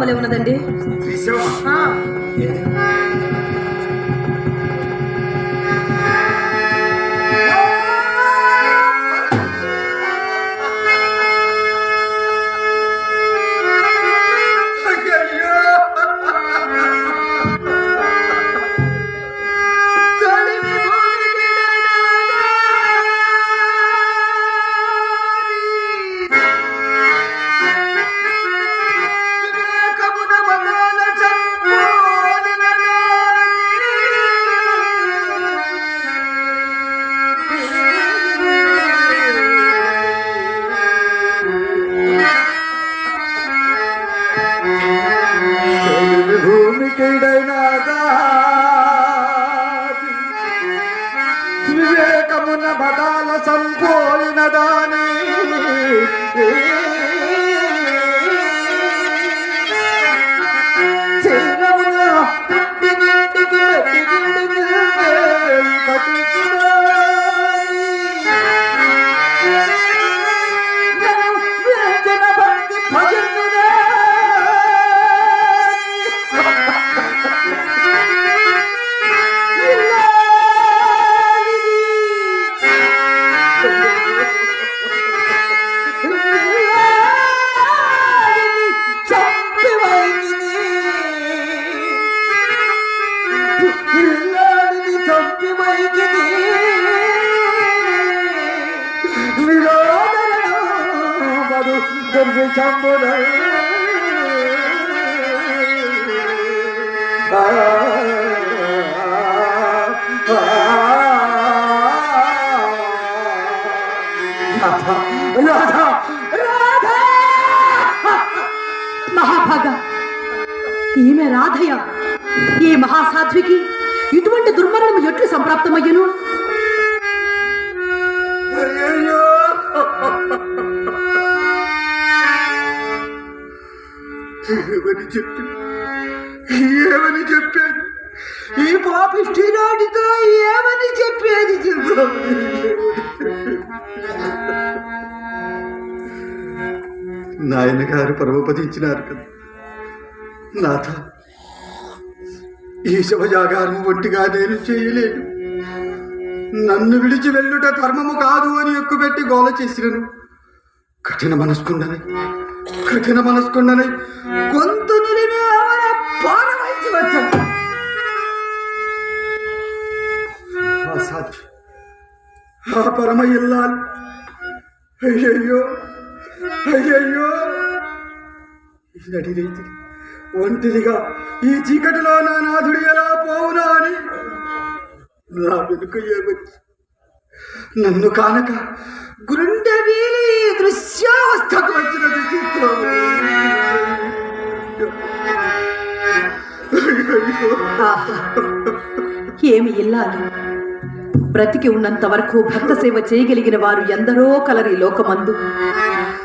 వలె ఉన్నదండి మరు దుర్వి మహాభాగ! ఈమె రాధయ ఈ మహాసాధ్వికి ఇటువంటి దుర్మరణం ఎట్లు సంప్రాప్తమయ్యను? ఏమని చెప్పి? ఏమని చెప్పాను? ఈ పాపిష్టి నాటితో ఏమని చెప్పేది చెప్పు? నాయన గారు పరమపదించినారు కదా. నాథ ఈ శివజాగారం ఒంటిగా నేను చేయలేను. నన్ను విడిచి వెళ్ళుట ధర్మము కాదు అని ఎక్కుపెట్టి గోల చేసినను. కఠిన మనస్కుండని. కఠిన మనస్కుండని గొంతు నిలిమి ఆవర పారవైచి వచ్చాను ఆ పరమ ఇల్లాలు అయ్యయ్యో అయ్యయ్యో. ఈ ఒంటిరిగా ఒంటిదిగా ఈ చీకటిలో నా నాథుడు ఎలా పోవునా అని నా వెనుక ఏమొచ్చి? నన్ను కానక గురుణ్ వీలి వచ్చిన విచిత్రం ఏమి ఇల్లాలి? బ్రతికి ఉన్నంత వరకు భర్త సేవ చేయగలిగిన వారు ఎందరో కలరి లోకమందు.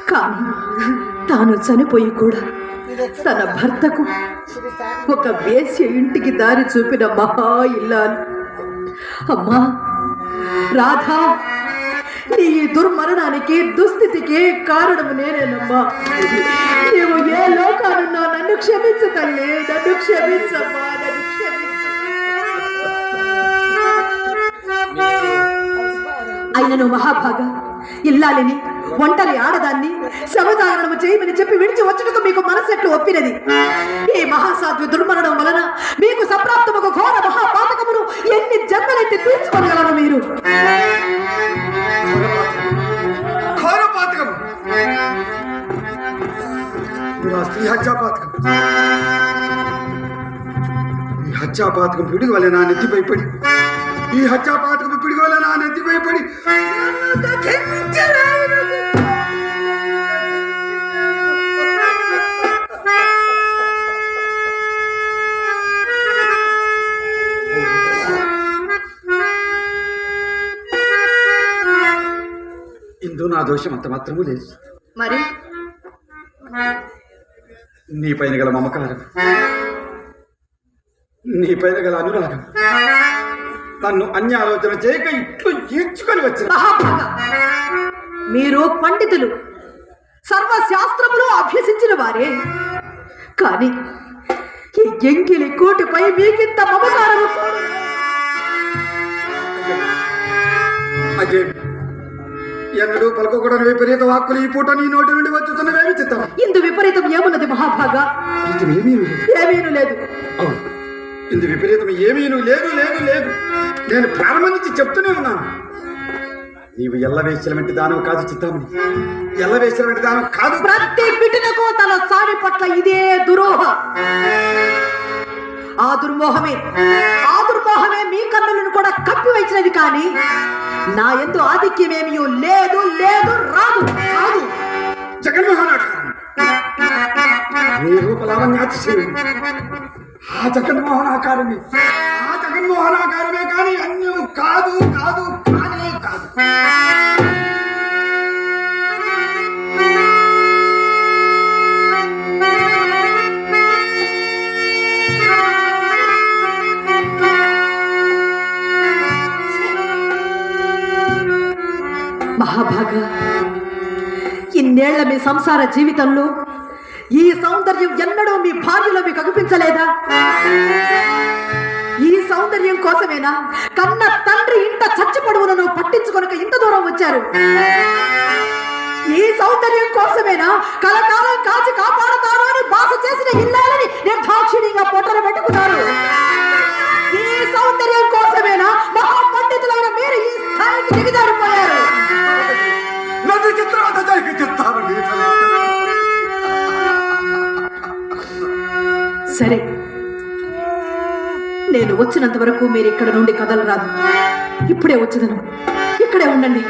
కానీ తాను చనిపోయి కూడా తన భర్తకు ఒక వేశ్య ఇంటికి దారి చూపిన మహా ఇల్లాలు. అమ్మా రాధా దుర్మరణానికి దుస్థితికి కారణము నేనేనమ్మా. నీవు ఏ లోకానున్నా నన్ను క్షమించు తల్లి నన్ను క్షమించమ్మా నన్ను క్షమించు. అయినను మహాభాగ ఇల్లాలిని ఒంటరి ఆడదాన్ని శవజాగరణము చేయమని చెప్పి విడిచి వచ్చుటకు మీకు మనసెట్లు ఒప్పినది. ఈ మహాసాధ్వి దుర్మరణం వలన మీకు సంప్రాప్తముకు ఘోర మహాపాతకమును ఎన్ని జన్మలైతే తీర్చుకోగలరు మీరు? నా స్త్రీ హత్యాపాతకం ఈ హత్యాపాతకం పిడుగు వల్ల నా నెత్తి భయపడి ఈ హత్యాపాతకం పిడుగు వల్ల నా నెత్తి భయపడి ఇందు నా దోషం అంత మాత్రము లేదు. మరి? నీ పైన గల మమకారం. నీ పైన గల అనురాగం. నన్ను అన్యాలోచన చేయక ఇట్లు ఈడ్చుకొని వచ్చిన మీరు పండితులు. సర్వశాస్త్రములు అభ్యసించిన వారే. కానీ ఈ ఎంగిలి కోటిపై మీకింత మమకారము అజయ్ ఎన్నడూ పలుకోకూడని విపరీత వాక్కులు ఈ పూట నీ నోటి నుండి వచ్చుతున్నవేమి చిత్తం? ఇందు విపరీతం ఏమున్నది మహాభాగా? ఇది ఏమీ లేదు. ఏమీను లేదు. అవును. ఇందు విపరీతం ఏమీను లేదు లేదు లేదు. నేను ప్రారంభం నుంచి చెప్తూనే ఉన్నాను. నీవు ఎల్లవేశ్వర వంటి దానం కాదు చిత్తామణి. ఎల్లవేశ్వర వంటి దానం కాదు. ప్రతి బిడ్డకు తన సామి పట్ల ఇదే దురోహ. ఆ దుర్మోహమే. ఆ దుర్మోహమే. మీ కన్నులను కూడా కప్పివచ్చినది కానీ నా ఎందు ఆధిక్యమేమీ లేదు లేదు రాదు రాదు. జగన్మోహన్ నీ రూప ఆ జగన్మోహనాకారమే. ఆ జగన్మోహనాకారమే కానీ అన్యము కాదు కాదు కానే కాదు. సంసార జీవితంలో ఈ సౌందర్యం ఎన్నడూ మీ భార్యలో మీకు అనిపించలేదా? ఈ సౌందర్యం కోసమేనా? కన్న తండ్రి ఇంత చచ్చిపడువులను పట్టించుకొనక ఇంత దూరం వచ్చారు? ఈ సౌందర్యం కోసమేనా? కలకాలం కాచి కాపాడతాను అని బాస చేసిన ఇల్లాలని నేను నిర్దాక్షిణ్యంగా పొట్టలు పెట్టుకున్నాను సరే. నేను వచ్చినంత వరకు మీరు ఇక్కడ నుండి కదలరాదు. ఇప్పుడే వచ్చేదను. ఇక్కడే ఉండండి.